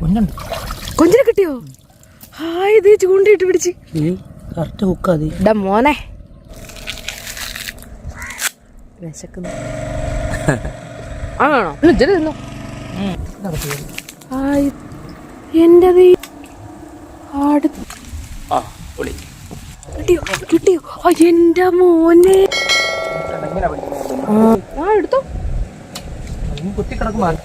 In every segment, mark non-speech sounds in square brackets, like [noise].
കുഞ്ഞുണ്ട് കൊഞ്ചിനെ കിട്ടിയോ? ഹായ് ഇത് ചൂണ്ടിട്ട് പിടിച്ച്. കറക്റ്റ് ഹുക്കാതി ഇടാ മോനെ. വിശക്കുന്നു. ആണോ? ഇജ്ജ് തിന്നോ. ഹായ് എന്റെ കിട്ടിയോ? കിട്ടിയോ? എന്റെ മോനെ. ആ എടുത്തോ. കുത്തി കിടക്കുമ്പോൾ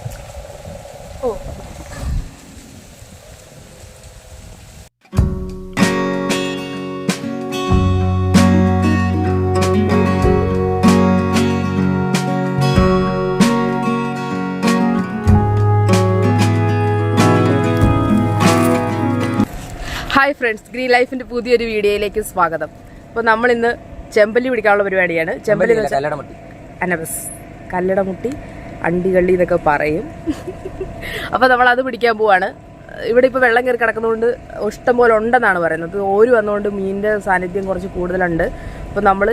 ഹായ് ഫ്രണ്ട്സ് ഗ്രീൻ ലൈഫിന്റെ പുതിയൊരു വീഡിയോയിലേക്ക് സ്വാഗതം. അപ്പോൾ നമ്മൾ ഇന്ന് ചെമ്പല്ലി പിടിക്കാനുള്ള പരിപാടിയാണ്. ചെമ്പല്ലി അനബസ് കല്ലടമുട്ടി. അണ്ടികള്ളി എന്നൊക്കെ പറയും. അപ്പോൾ നമ്മൾ അത് പിടിക്കാൻ പോവാണ്. ഇവിടെ ഇപ്പോൾ വെള്ളം കയറി കിടക്കുന്നതുകൊണ്ട് ഇഷ്ടം പോലെ ഉണ്ടെന്നാണ് പറയുന്നത്. ഓര് വന്നുകൊണ്ട് മീനിന്റെ സാന്നിധ്യം കുറച്ച് കൂടുതലുണ്ട്. അപ്പോൾ നമ്മൾ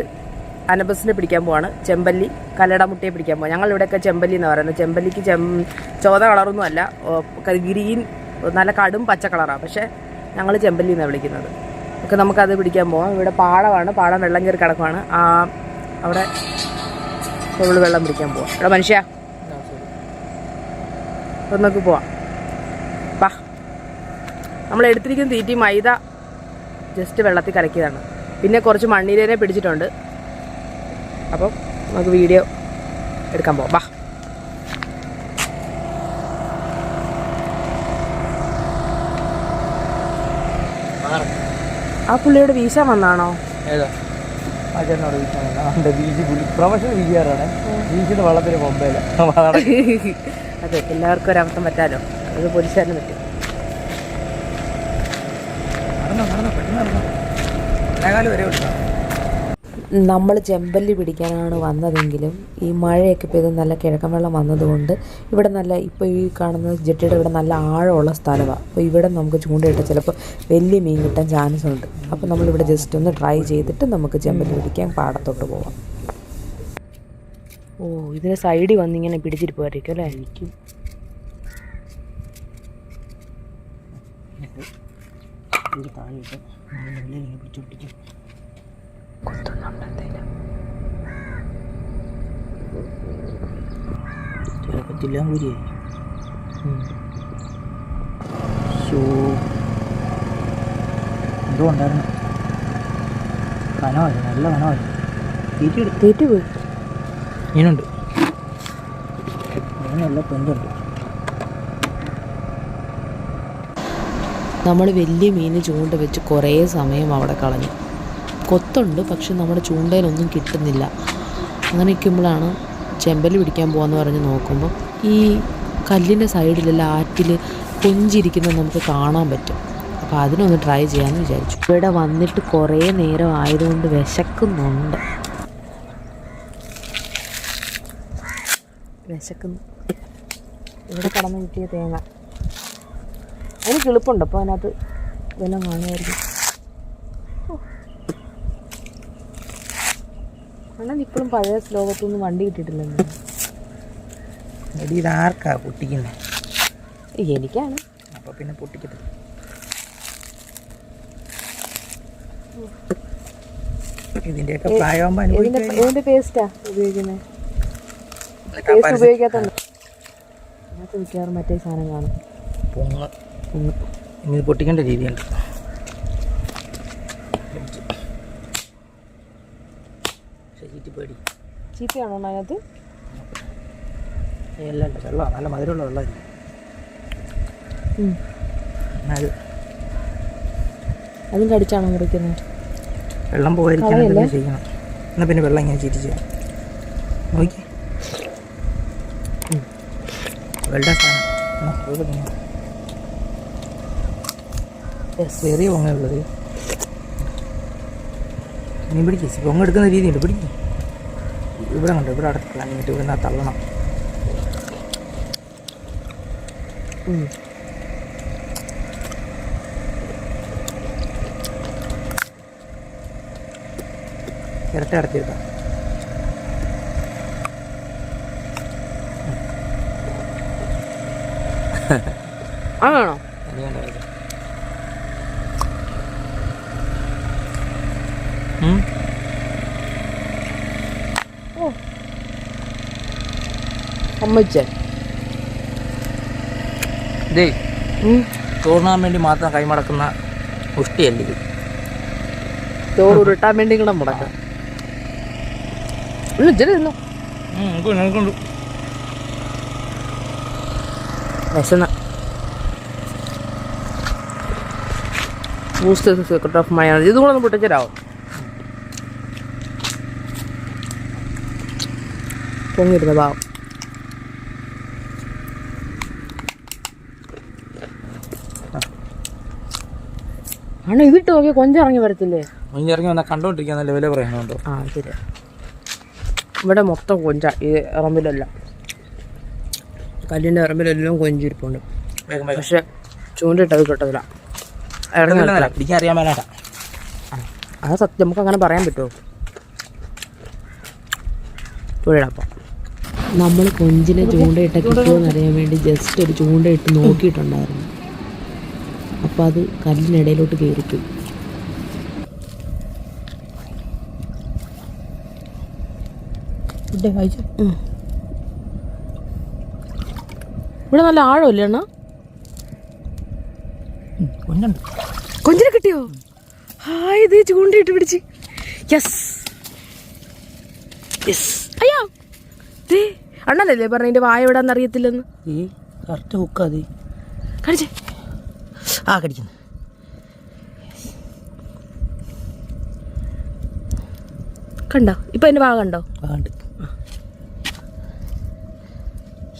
അനബസിനെ പിടിക്കാൻ പോവാണ്. ചെമ്പല്ലി കല്ലടമുട്ടിയെ പിടിക്കാൻ പോവാം. ഞങ്ങൾ ഇവിടെയൊക്കെ ചെമ്പല്ലി എന്ന് പറയുന്നത്. ചെമ്പല്ലിക്ക് ചെം ചോദ കളറൊന്നും അല്ല ഗ്രീൻ നല്ല കടും പച്ച കളറാണ് പക്ഷേ ഞങ്ങൾ ചെമ്പല്ലി എന്നാണ് വിളിക്കുന്നത്. ഒക്കെ നമുക്കത് പിടിക്കാൻ പോവാം. ഇവിടെ പാടമാണ്. പാടം വെള്ളം കയറി കിടക്കുവാണ്. ആ അവിടെ നമ്മൾ വെള്ളം പിടിക്കാൻ പോവാം. ഇവിടെ മനുഷ്യ. ഒന്നൊക്കെ പോവാം. വാ. നമ്മൾ എടുത്തിരിക്കുന്ന തീറ്റി മൈദ ജസ്റ്റ് വെള്ളത്തിൽ കലക്കിയതാണ്. പിന്നെ കുറച്ച് മണ്ണീരനെ പിടിച്ചിട്ടുണ്ട്. അപ്പം നമുക്ക് വീഡിയോ എടുക്കാൻ പോവാം. വാ. ആ പുള്ളിയോട് വീശാൻ വന്നാണോ? ഏതാ? ആ ചേട്ടനോട് അവന്റെ പ്രൊഫഷണൽ വള്ളത്തിന് [laughs] അതെ എല്ലാവർക്കും ഒരബദ്ധം പറ്റാലോ? അത് പോലീസുകാരന് പറ്റും. നടന്നോ നടന്നോ പെട്ടെന്ന് നടന്നോ. വരെ വിട്ടാ നമ്മൾ ചെമ്പല്ലി പിടിക്കാനാണ് വന്നതെങ്കിലും ഈ മഴയൊക്കെ പെയ്ത് നല്ല കിഴക്കൻ വെള്ളം വന്നതുകൊണ്ട് ഇവിടെ നല്ല ഇപ്പോൾ ഈ കാണുന്ന ജെട്ടിയുടെ ഇവിടെ നല്ല ആഴമുള്ള സ്ഥലമാണ് അപ്പോൾ ഇവിടെ നമുക്ക് ചൂണ്ടയിട്ട് ചിലപ്പോൾ വലിയ മീൻ കിട്ടാൻ ചാൻസ് ഉണ്ട്. അപ്പോൾ നമ്മളിവിടെ ജസ്റ്റ് ഒന്ന് ട്രൈ ചെയ്തിട്ട് നമുക്ക് ചെമ്പല്ലി പിടിക്കാൻ പാടത്തോട്ട് പോവാം. ഓ ഇതിന് സൈഡിൽ വന്നിങ്ങനെ പിടിച്ചിരിക്കുമായിരിക്കും അല്ലേ? എനിക്ക്. നല്ല പിടിച്ചു ഇട്ട് വെള്ളം ഇങ്ങനെ പിടിച്ചു പിടിക്കും കുത്തുന്നുണ്ട് ചിലപ്പോൾ എന്തോ ഉണ്ടായിരുന്നു നല്ല കനമായിരുന്നു തീറ്റി എടുത്തു തീറ്റ് പോയി മീനുണ്ട് മീനല്ല പെന്തുണ്ട് നമ്മൾ വലിയ മീൻ ചൂണ്ട വെച്ച് കുറേ സമയം അവിടെ കളഞ്ഞു. കൊത്തുണ്ട് പക്ഷെ നമ്മുടെ ചൂണ്ടയിലൊന്നും കിട്ടുന്നില്ല. അങ്ങനെ നിൽക്കുമ്പോഴാണ് ചെമ്പൽ പിടിക്കാൻ പോകാമെന്ന് പറഞ്ഞ് നോക്കുമ്പോൾ ഈ കല്ലിന്റെ സൈഡിലെല്ലാം ആറ്റിൽ കൊഞ്ചിരിക്കുന്നത് നമുക്ക് കാണാൻ പറ്റും. അപ്പോൾ അതിനൊന്ന് ട്രൈ ചെയ്യാമെന്ന് വിചാരിച്ചു. ഇവിടെ വന്നിട്ട് കുറേ നേരം ആയതുകൊണ്ട് വിശക്കുന്നുണ്ട്. വിശക്കുന്നു. ഇവിടെ കടന്ന് കിട്ടിയ തേങ്ങ. അതിന് കിളിപ്പുണ്ട്? അപ്പോൾ അതിനകത്ത് വില കാണുമായിരിക്കും. അണ്ണൻ ഇപ്പോഴും പഴയ ശ്ലോകത്തൊന്നും വണ്ടി കിട്ടിയിട്ടില്ലെന്ന് എടി ഇത് ആർക്കാ പൊട്ടിക്കുന്നത് എനിക്കാണ്. അപ്പോൾ പിന്നെ പൊട്ടിക്കത്തില്ല. ഇതിന്റെയൊക്കെ പ്രായമാകുമ്പോൾ ഇതിന്റെ അനുഭവിക്കാൻ ഇതിന്റെ പേസ്റ്റാ ഉപയോഗിക്കുന്നത് പേസ്റ്റ് അതിനകത്ത് മിക്കവാറും മറ്റേ സാധനം കാണും. പൊങ്ങ്. ഇനി പൊട്ടിക്കേണ്ട രീതിയുണ്ട്. പേടി ചീത്തയാണോ അതിനകത്ത്? എല്ലാം വെള്ളമാണ് നല്ല മധുരമുള്ള വെള്ളം അത് അതും കടിച്ചാണോ മുറിക്കുന്നത്? വെള്ളം പോകാതിരിക്കാൻ? എന്തെങ്കിലും ചെയ്യണം. എന്നാൽ പിന്നെ വെള്ളം ഇങ്ങനെ ചിരിച്ച് നോക്കി. വെള്ളം. ചെറിയ പൊങ്ങ ഉള്ളത് നീ പൊങ്ങെടുക്കുന്ന രീതിയുണ്ട്. പിടിക്കും. ഇവിടെ കണ്ടു? ഇവിടെ അടത്തില്ല എന്നിട്ട് ഇവിടെ നിന്ന് തള്ളണം. ഇരട്ട അടത്തിയെടുക്കാം [laughs] ആണോ എനിക്ക് വേണ്ട കഴിക്കാം. ഉം. സമ്മതിച്ചേ? ഇതേ ചോറിനാൻ വേണ്ടി മാത്രം കൈമടക്കുന്ന പുഷ്ടിയല്ല ഇത്? ചോറ് ഉരുട്ടാൻ വേണ്ടി കൂടെ മുടക്കാം. ഇച്ചിരി തിന്നു. ഉം, എനിക്കുണ്ട്, എനിക്കുണ്ട്. വിശന്ന. ബൂസ്റ്റ് സീക്രട്ട് ഓഫ് മൈ ഇതും കൂടെ ഒന്ന് പൊട്ടിച്ചരാവോ? പൊങ്ങിരുന്ന പാവം. ആണ് ഇതിട്ട് നോക്കിയാൽ കൊഞ്ചിറങ്ങി വരത്തില്ലേ? ഇറങ്ങി വന്നാൽ കണ്ടോണ്ടിരിക്കാൻ നല്ല വില പറയുന്നുണ്ടോ? ആ ശരി. ഇവിടെ മൊത്തം കൊഞ്ച ഈ ഇറമ്പിലല്ല കല്ലിന്റെ ഇറമ്പിലെല്ലാം കൊഞ്ചിരിപ്പുണ്ട്. പക്ഷെ ചൂണ്ടിട്ടത് കിട്ടത്തില്ല. ഇറങ്ങി ഇല്ല, പിടിക്കാൻ അറിയാൻ മേലാട്ടാ. അത് സത്യം നമുക്ക് അങ്ങനെ പറയാൻ പറ്റുമോ? പുഴയപ്പം നമ്മൾ കൊഞ്ചിനെ ചൂണ്ടയിട്ട കിട്ടുമോ എന്നറിയാൻ വേണ്ടി ജസ്റ്റ് ഒരു ചൂണ്ടയിട്ട് നോക്കിയിട്ടുണ്ടായിരുന്നു. അപ്പോൾ അത് കല്ലിനിടയിലോട്ട് കയറിപ്പോയി. ഉം. ഇവിടെ നല്ല ആഴമല്ലേ അണ്ണാ? കൊഞ്ഞുണ്ട് കൊഞ്ചിനെ കിട്ടിയോ? ഹായ് ഇത് ചൂണ്ടിയിട്ട് പിടിച്ച്. യെസ് യെസ് അയ്യോ. അണ്ണനല്ലേ പറഞ്ഞ ഇതിന്റെ വായ എവിടാന്ന് അറിയത്തില്ലെന്ന്? ഈ കറക്റ്റ് ഹുക്കാതി കാണിച്ചേ. ആ കടിക്കുന്നു. കണ്ടോ? ഇപ്പൊ എന്റെ വായ കണ്ടോ?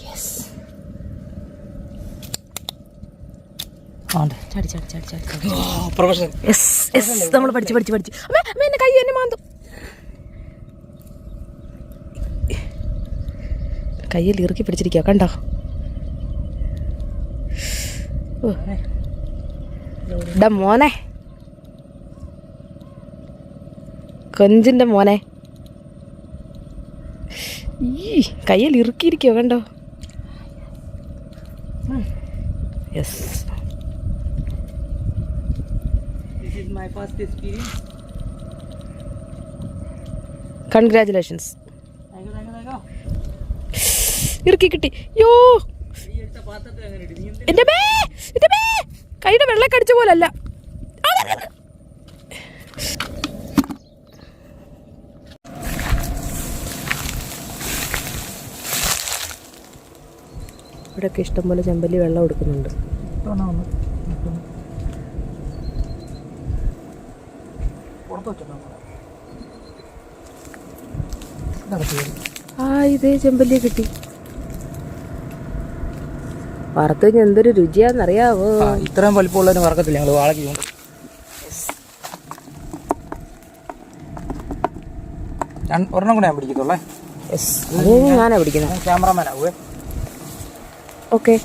യെസ് നമ്മൾ പഠിച്ച് പഠിച്ച് പഠിച്ച്. എന്റെ കൈ എന്നെ മാന്തു. കയ്യിൽ ഇറുക്കി പിടിച്ചിരിക്കുക കണ്ടോ? ഓ. ഡാ മോനെ. കൊഞ്ചിന്റെ മോനെ. ഈ കയ്യിൽ ഇറുക്കിയിരിക്കോ കണ്ടോ? യെസ് കൺഗ്രാറ്റുലേഷൻസ് ഇറുക്കി കിട്ടി. യോ എന്റെ ബേ എന്റെ ബേ കൈയുടെ വെള്ളം കടിച്ച പോലല്ല. ഇവിടെയൊക്കെ ഇഷ്ടംപോലെ ചെമ്പല്ലി വെള്ളം എടുക്കുന്നുണ്ട്. ആ ഇതേ ചെമ്പല്ലി കിട്ടി. വറുത്ത് കഴിഞ്ഞാൽ എന്തൊരു രുചിയാന്നറിയാവോ? ഇത്രയും വലിപ്പമുള്ളതിന് വറക്കത്തില്ല. ഞങ്ങൾ വാളയ്ക്ക് കൊണ്ട്. ഒരെണ്ണം കൂടെ ഞാൻ പിടിക്കത്തുള്ളേ. ഞാനാ പിടിക്കുന്നത് ക്യാമറമാൻ ആവുവേ. ഓക്കെ.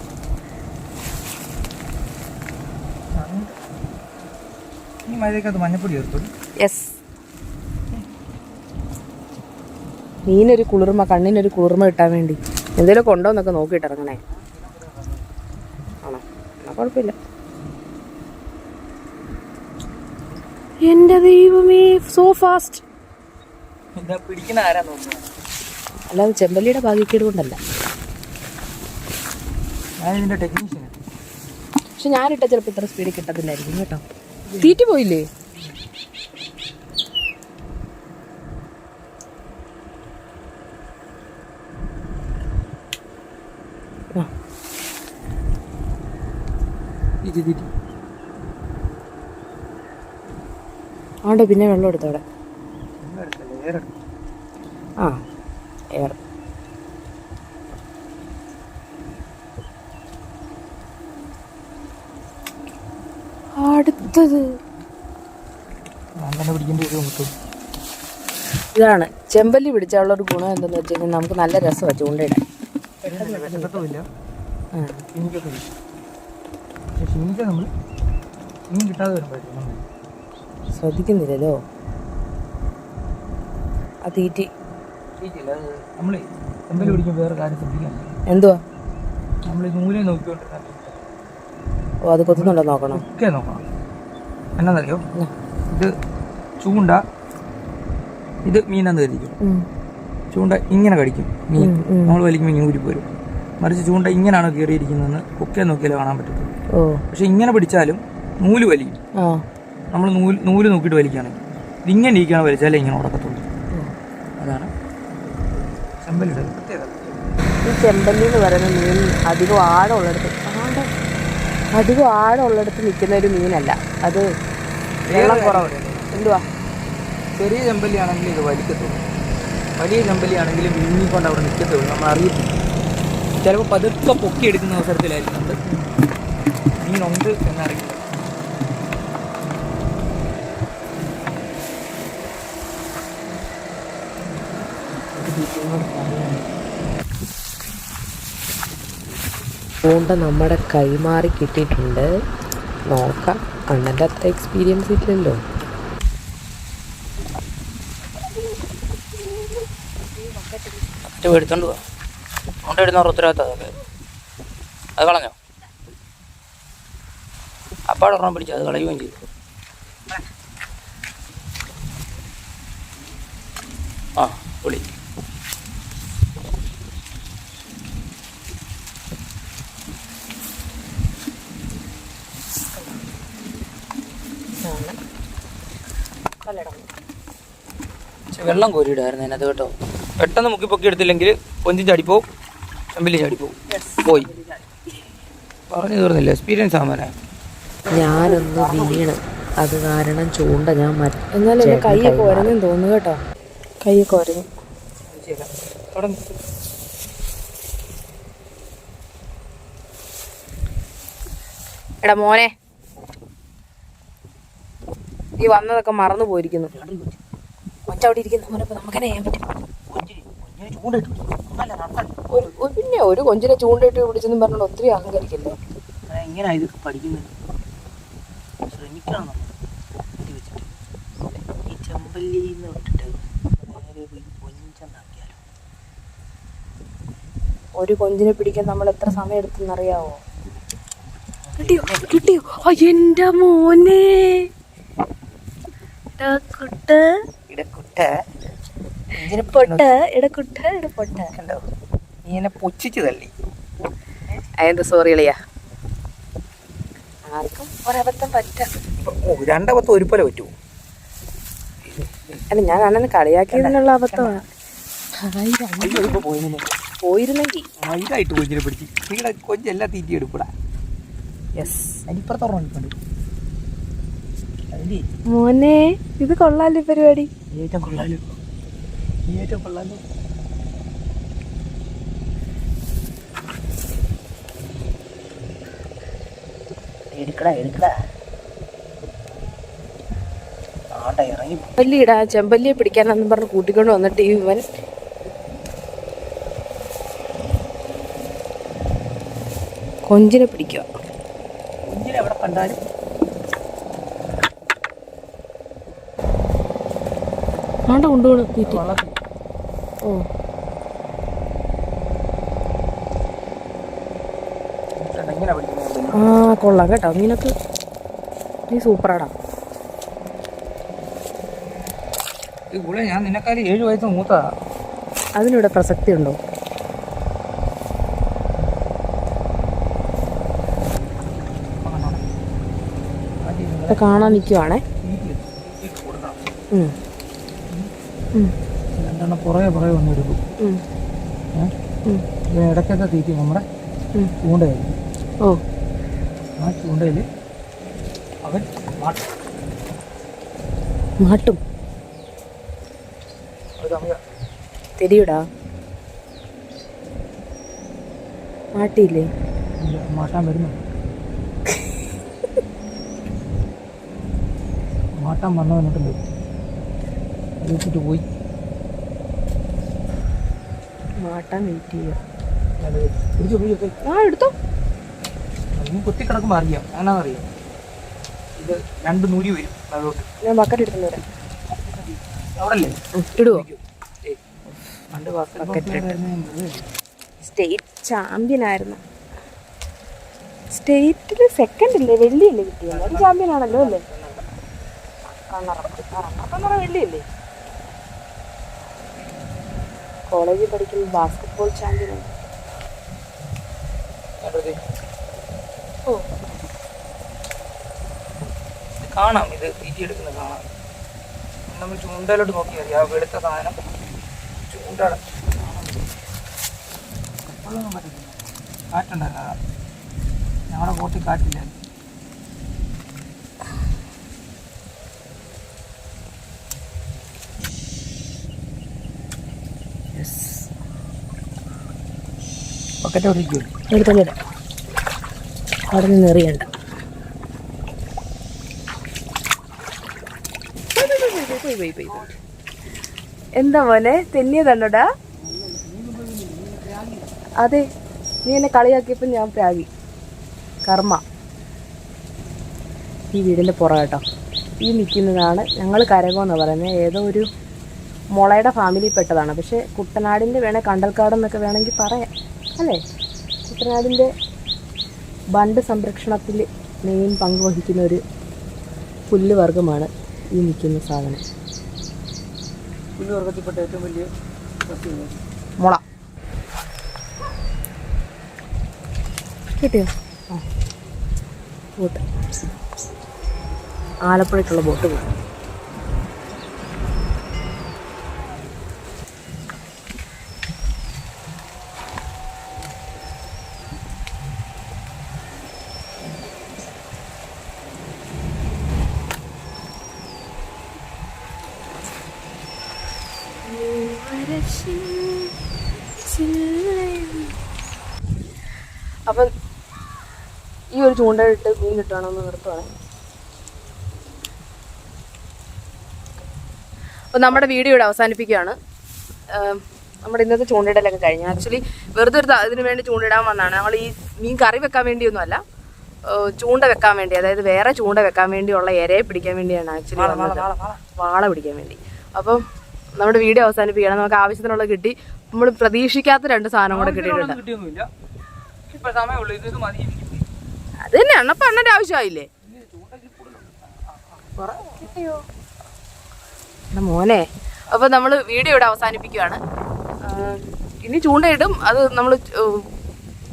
മഞ്ഞപ്പൊടി യെസ്. മീനൊരു കുളിർമ കണ്ണിനൊരു കുളിർമ കിട്ടാൻ വേണ്ടി. എന്തെങ്കിലും കൊണ്ടോന്നൊക്കെ നോക്കിയിട്ട് ഇറങ്ങണേ. ആണോ എന്നാ കുഴപ്പമില്ല. എന്റെ ദൈവമേ സോ ഫാസ്റ്റ് അല്ലാതെ ചെമ്പല്ലിയുടെ ഭാഗ്യക്കേട് കൊണ്ടല്ല. പക്ഷെ ഞാനിട്ട ചിലപ്പോൾ ഇത്ര സ്പീഡിൽ കിട്ടത്തില്ലായിരിക്കും കേട്ടോ. തീറ്റ് പോയില്ലേ? ഇത് ഇത് ആണ്ട് പിന്നെ വെള്ളം എടുത്തോടെ ആ എയർ. അടുത്തത്. ഇതാണ്. ചെമ്പല്ലി പിടിച്ചുള്ള ഒരു ഗുണം എന്തെന്ന് വെച്ച് കഴിഞ്ഞാൽ നമുക്ക് നല്ല രസമാണ് ചൂണ്ടയിടാൻ. ക്ഷീണിച്ചാൽ നമ്മൾ മീൻ കിട്ടാതെ വരുമ്പോഴത്തേക്കും നമ്മൾ ശ്രദ്ധിക്കുന്നില്ലല്ലോ? ആ തീറ്റി. തീറ്റില്ല അത് നമ്മൾ പിടിക്കുമ്പോൾ വേറെ കാര്യം ശ്രദ്ധിക്കാൻ എന്തുവാ? നമ്മൾ നൂലെ നോക്കിക്കൊണ്ടിരുന്ന ഓ അത് കൊത്തുന്നുണ്ടോ നോക്കണം? ഒക്കെ നോക്കണം. എന്നാന്നറിയോ. ഇത് ചൂണ്ട ഇത് മീനാന്ന് കരുതിക്കും? ചൂണ്ട ഇങ്ങനെ കടിക്കും മീൻ. നമ്മൾ വലിക്കുമ്പോൾ ഇങ്ങനെ ഊരി പോരും മറിച്ച് ചൂണ്ട ഇങ്ങനെയാണ് കയറിയിരിക്കുന്നതെന്ന് ഒക്കെ നോക്കിയാലേ കാണാൻ പറ്റത്തുള്ളൂ. പക്ഷെ ഇങ്ങനെ പിടിച്ചാലും നൂൽ വലിക്കും ആ. നമ്മൾ നൂൽ നൂൽ നോക്കിയിട്ട് വലിക്കുകയാണെങ്കിൽ ഇതിങ്ങനെ ഇരിക്കുകയാണ് വലിച്ചാലേ ഇങ്ങനെ ഉടക്കത്തുള്ളൂ അതാണ് ചെമ്പല്ലിയുടെ പ്രത്യേകത. ഈ ചെമ്പല്ലി എന്ന് പറയുന്ന മീൻ അധികം ആഴമുള്ളിടത്ത് അധികം ആഴമുള്ളിടത്ത് നിൽക്കുന്ന ഒരു മീനല്ല. അത് വെള്ളം കുറവ്. എന്തുവാ? ചെറിയ ചെമ്പല്ലി ആണെങ്കിൽ ഇത് വലിക്കത്തുള്ളൂ. വലിയ ചെമ്പല്ലി ആണെങ്കിൽ മിന്നിക്കൊണ്ട് അവിടെ നിൽക്കത്തുള്ളൂ. നമ്മൾ അറിയത്തില്ല ചിലപ്പോൾ പതുക്കെ പൊക്കി എടുക്കുന്ന അവസരത്തിലായിരിക്കും നമ്മൾ മീനുണ്ട് എന്നറിയില്ല. ചൂണ്ട നമ്മുടെ കൈമാറി കിട്ടിയിട്ടുണ്ട്. നോക്കാം. അണ്ണന്റെ അത്ര എക്സ്പീരിയൻസ് ഇല്ലല്ലോ എടുത്തോണ്ട് പോവാം കൊണ്ട് ഇടുന്നവർ ഉത്തരവാദിത്തം അത് കളഞ്ഞോ? അപ്പാടെ ഒരെണ്ണം പിടിച്ചു അത് കളയുകയും ചെയ്തു. ആ പക്ഷെ വെള്ളം കോരിയിടായിരുന്നു അതിനകത്ത് കേട്ടോ. പെട്ടെന്ന് മുക്കി പൊക്കി എടുത്തില്ലെങ്കിൽ കൊഞ്ചും ചാടിപ്പോവും ചാടി പോകും. പോയി. പറഞ്ഞു തീർന്നില്ല. എക്സ്പീരിയൻസ് ആവാനെ ഞാനൊന്ന് വീണ്. അത് കാരണം ചൂണ്ട ഞാൻ എന്നാലും എന്റെ കൈയൊക്കെ ഉരഞ്ഞെന്ന് തോന്നുന്നു കേട്ടോ. കൈയൊക്കെ ഉരഞ്ഞു എടാ മോനെ. ഈ വന്നതൊക്കെ മറന്നു പോയിരിക്കുന്നു. കൊച്ചവിടെ ഇരിക്കുന്ന മോനെ നമുക്ക് ചെയ്യാൻ പറ്റും? ഒരു പിന്നെ ഒരു കൊഞ്ചിനെ ചൂണ്ടയിട്ട് പിടിച്ചെന്നും പറഞ്ഞോണ്ട് ഒത്തിരി അഹങ്കരിക്കല്ലേ? എങ്ങനെയാ ഇത് പഠിക്കുന്നത്? ശ്രമിക്കണം നമ്മൾ ഇത് വെച്ചിട്ട്. ഈ ചെമ്പല്ലിന്ന് വിട്ടിട്ട് നേരെ പോയി കൊഞ്ചെന്നാക്കിയാലോ? ഒരു കൊഞ്ചിനെ പിടിക്കാൻ നമ്മൾ എത്ര സമയം എടുത്തെന്നറിയാവോ? കിട്ടിയോ? കിട്ടിയോ എന്റെ മോനെ. ഇടക്കുട്ട് ഇടക്കുട്ട പൊട്ട ഇട ഇടപ്പൊട്ട കണ്ടോ നീ എന്നെ പൊച്ചിച്ച് തള്ളി. അതെന്താ സോറി ഇളിയാ ആർക്കും ഒരബദ്ധം പറ്റാം ഓ രണ്ടപത്ത് ഒരു പോലെ പറ്റുമോ അല്ല ഞാൻ അണ്ണനെ കളിയാക്കിയതിനുള്ള അബദ്ധമാണ് പോയിരുന്നെങ്കിൽ വൈകായിട്ട് കൊഞ്ചിനെ പിടിച്ച്. ഇവിടെ കൊഞ്ചെല്ലാം തീറ്റി എടുക്കൂടാ. യെസ് അതിന്റെ മോനെ ഇത് കൊള്ളാലോ പരിപാടി. ഏറ്റവും കൊള്ളാലോ. ഏറ്റവും കൊള്ളാലോ എടുക്കടാ എടുക്കടാ. ചെമ്പല്ലിടാ ചെമ്പല്ലിയെ പിടിക്കാനെന്നും പറഞ്ഞ് കൂട്ടിക്കൊണ്ട് വന്നിട്ട് ഇവൻ. കൊഞ്ചിനെ പിടിക്കുക. കൊഞ്ചിനെ എവിടെ കണ്ടാലും. ആണ്ട വള്ളത്തിൽ. ഓ ആ കൊള്ളാം കേട്ടോ മീനൊക്കെ നീ സൂപ്പറാടാ ഗുള ഞാൻ നിന്നെക്കാളും ഏഴ് വയസ്സ് മൂത്താ അതിനിവിടെ പ്രസക്തി ഉണ്ടോ കാണാൻ നിൽക്കുവാണേ ഉം. ഉം. രണ്ടെണ്ണം പുറകെ പുറകെ വന്ന് എടുക്കും ഏ. ഇതിന് ഇടയ്ക്കത്തെ തീറ്റി നമ്മുടെ ചൂണ്ടയിൽ. ഓ. ആ ചൂണ്ടയിൽ അവൻ മാട്ടി തെരിയടാ മാട്ടിയില്ലേ? മാട്ടാൻ വരുന്നു. [laughs] മാട്ടാൻ വന്നു വന്നിട്ടുണ്ട് അത് വെച്ചിട്ട് പോയി. മാട്ടാൻ വെയിറ്റ് ചെയ്യുക ആ എടുത്തോ. നീ കുത്തി കിടക്കുമ്പോൾ അറിയാം. എന്നാന്നറിയാം ഇത് രണ്ട് നൂരി വരും ഞാൻ ബക്കറ്റ് എടുത്തു വരാം. ഇടുവോ? പണ്ട് സ്റ്റേറ്റ് ചാമ്പ്യൻ ആയിരുന്നു സ്റ്റേറ്റിൽ സെക്കൻഡ് ഇല്ലേ? വെള്ളിയല്ലേ കിട്ടിയത്? ചാമ്പ്യൻ ആണല്ലോ അല്ലേ? കണ്ണറ വെള്ളിയല്ലേ? കോളേജിൽ പഠിക്കുന്ന ബാസ്കറ്റ്ബോൾ ചാമ്പ്യൻ ഓ. കാണാം ഇത് തീറ്റി എടുക്കുന്നത് കാണാം. നമ്മൾ ചൂണ്ടയിലോട്ട് നോക്കിയാൽ മതി ആ വെളുത്ത സാധനം. ചൂണ്ടട കാറ്റുണ്ടല്ല ഞങ്ങളുടെ ബോട്ടിൽ കാറ്റില്ല എടുത്തോണ്ട് അവിടെ നിന്ന് എറിയണ്ട. എന്താ മോനെ? തെന്നിയതണ്ടോടാ അതെ നീ എന്നെ കളിയാക്കിയപ്പോൾ ഞാൻ പ്രാഗി. കർമ്മ. ഈ വീടിന്റെ പുറകട്ടോ ഈ നിൽക്കുന്നതാണ് ഞങ്ങൾ കരകമെന്ന് പറയുന്നത് ഏതോ ഒരു മുളയുടെ ഫാമിലിയിൽപ്പെട്ടതാണ് പക്ഷേ കുട്ടനാടിന്റെ വേണേൽ കണ്ടൽക്കാടെന്നൊക്കെ വേണമെങ്കിൽ പറയാം. അല്ലേ? കുട്ടനാടിന്റെ ബണ്ട് സംരക്ഷണത്തിൽ മെയിൻ പങ്ക് വഹിക്കുന്ന ഒരു പുല്ല് വർഗമാണ് ഈ നിൽക്കുന്ന സാധനം. പുല്ല് വർഗത്തിൽപ്പെട്ട ഏറ്റവും വലിയ മുള. കിട്ടിയോ? ആ. ബോട്ട്. ആലപ്പുഴയ്ക്കുള്ള ബോട്ട് പോയി അപ്പം ഈ ഒരു ചൂണ്ടയിട്ട് മീൻ കിട്ടുകയാണെന്ന് നിർത്തുവാണ് അപ്പോൾ നമ്മുടെ വീഡിയോ ഇവിടെ അവസാനിപ്പിക്കുകയാണ്. നമ്മുടെ ഇന്നത്തെ ചൂണ്ടയിടലൊക്കെ കഴിഞ്ഞു. ആക്ച്വലി വെറുതെ ഒരു ഇതിനു വേണ്ടി ചൂണ്ടിടാൻ വന്നതാണ്. നമ്മൾ ഈ മീൻ കറി വെക്കാൻ വേണ്ടിയൊന്നുമല്ല. അല്ല ചൂണ്ട വെക്കാൻ വേണ്ടി അതായത് വേറെ ചൂണ്ട വെക്കാൻ വേണ്ടിയുള്ള ഇരയെ പിടിക്കാൻ വേണ്ടിയാണ് ആക്ച്വലി വാള പിടിക്കാൻ വേണ്ടി. അപ്പം നമ്മുടെ വീഡിയോ അവസാനിപ്പിക്കണം നമുക്ക് ആവശ്യത്തിനുള്ള കിട്ടി. നമ്മൾ പ്രതീക്ഷിക്കാത്ത രണ്ട് സാധനം കൂടെ കിട്ടിയിട്ടുണ്ട്. സമയമുള്ളൂ. ഇത് മതി. അത് അപ്പൊ അണ്ണന്റെ ആവശ്യമായില്ലേ? മോനെ അപ്പൊ നമ്മൾ വീഡിയോ ഇവിടെ അവസാനിപ്പിക്കുകയാണ് ഇനി ചൂണ്ടയിടും. അത് നമ്മൾ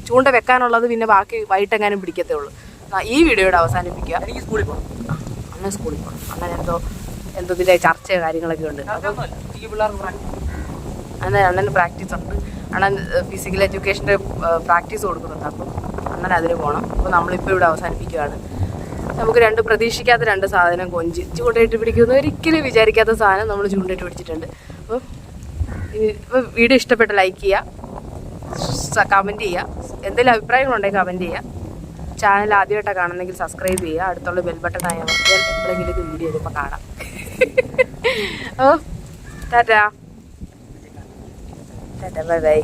ചൂണ്ട വെക്കാനുള്ളത് പിന്നെ ബാക്കി വൈകിട്ടെങ്ങാനും പിടിക്കത്തേ ഉള്ളൂ ഈ വീഡിയോ ഇവിടെ അവസാനിപ്പിക്കുക. എനിക്ക് സ്കൂളിൽ പോകണം അങ്ങനെ സ്കൂളിൽ പോകണം അങ്ങനെ എന്തോ എന്തോ ഇതിന്റെ ചർച്ച കാര്യങ്ങളൊക്കെ ഉണ്ട്. അങ്ങനെ അണ്ണന് പ്രാക്ടീസ് ഉണ്ട്. അണ്ണൻ ഫിസിക്കൽ എഡ്യൂക്കേഷന്റെ പ്രാക്ടീസ് കൊടുക്കുന്നുണ്ട്. അപ്പം അണ്ണൻ അതിന് പോകണം അപ്പോൾ നമ്മളിപ്പോൾ ഇവിടെ അവസാനിപ്പിക്കുകയാണ് നമുക്ക് രണ്ട് പ്രതീക്ഷിക്കാത്ത രണ്ട് സാധനം കൊഞ്ച്. ചൂണ്ടയിട്ട് പിടിക്കുന്ന ഒരിക്കലും വിചാരിക്കാത്ത സാധനം നമ്മൾ ചൂണ്ടയിട്ട് പിടിച്ചിട്ടുണ്ട്. അപ്പം ഇപ്പോൾ വീഡിയോ ഇഷ്ടപ്പെട്ട ലൈക്ക് ചെയ്യുക കമന്റ് ചെയ്യുക എന്തെങ്കിലും അഭിപ്രായങ്ങളുണ്ടെങ്കിൽ കമന്റ് ചെയ്യുക ചാനൽ ആദ്യമായിട്ടാണ് കാണുന്നെങ്കിൽ സബ്സ്ക്രൈബ് ചെയ്യുക അടുത്തുള്ള ബെൽ ബട്ടൺ ആയ എപ്പോഴെങ്കിലും ഇത് വീഡിയോ ചെയ്യുമ്പോൾ കാണാം. [laughs] ഓ ടാറ്റാ. Tata bye bye